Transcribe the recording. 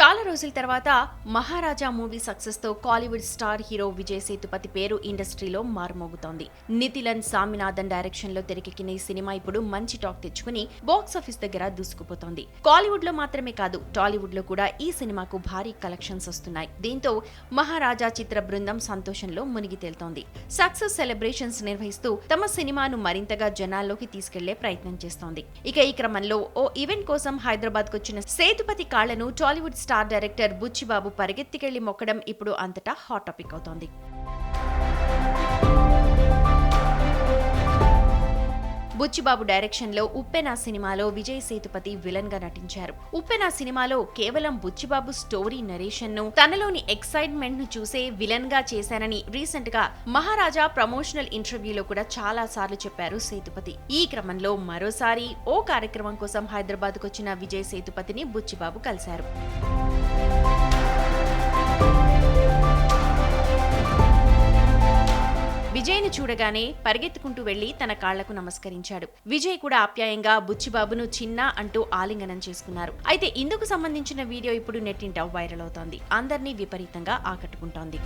చాలా రోజుల తర్వాత Maharaja movie సక్సెస్తో Kollywood star hero Vijay Sethupathi పేరు ఇండస్ట్రీలో మారుమోగుతోంది. నితిలన్ సామినాథన్ డైరెక్షన్లో తెరకెక్కిన ఈ సినిమా ఇప్పుడు మంచి టాక్ తెచ్చుకుని బాక్స్ ఆఫీస్ దగ్గర దూసుకుపోతోంది. కాలీవుడ్లో మాత్రమే కాదు టాలీవుడ్లో కూడా ఈ సినిమాకు భారీ కలెక్షన్స్ వస్తున్నాయి. దీంతో మహారాజా చిత్ర బృందం సంతోషంలో మునిగి తేలుతోంది. సక్సెస్ సెలబ్రేషన్స్ నిర్వహిస్తూ తమ సినిమాను మరింతగా జనాల్లోకి తీసుకెళ్ళే ప్రయత్నం చేస్తోంది. ఇక ఈ క్రమంలో ఓ ఈవెంట్ కోసం హైదరాబాద్ వచ్చిన సేతుపతి కాళ్ళను టాలీవుడ్ స్టార్ డైరెక్టర్ బుచ్చిబాబు పరిగెత్తికెళ్ళి మొక్కడం ఇప్పుడు అంతటా హాట్ టాపిక్ అవుతోంది. బుచ్చిబాబు డైరెక్షన్లో ఉప్పెన సినిమాలో విజయ్ సేతుపతి విలన్గా నటించారు. ఉప్పెన సినిమాలో కేవలం బుచ్చిబాబు స్టోరీ నరేషన్ను తనలోని ఎక్సైట్మెంట్ను చూసే విలన్గా చేశానని రీసెంట్గా మహారాజా ప్రమోషనల్ ఇంటర్వ్యూలో కూడా చాలా సార్లు చెప్పారు సేతుపతి. ఈ క్రమంలో మరోసారి ఓ కార్యక్రమం కోసం హైదరాబాద్కు వచ్చిన విజయ్ సేతుపతిని బుచ్చిబాబు కలిశారు. విజయ్ను చూడగానే పరిగెత్తుకుంటూ వెళ్ళి తన కాళ్ళకు నమస్కరించాడు. విజయ్ కూడా ఆప్యాయంగా బుచ్చిబాబును చిన్న అంటూ ఆలింగనం చేసుకున్నారు. అయితే ఇందుకు సంబంధించిన వీడియో ఇప్పుడు నెట్టింట వైరల్ అవుతోంది. అందరినీ విపరీతంగా ఆకట్టుకుంటోంది.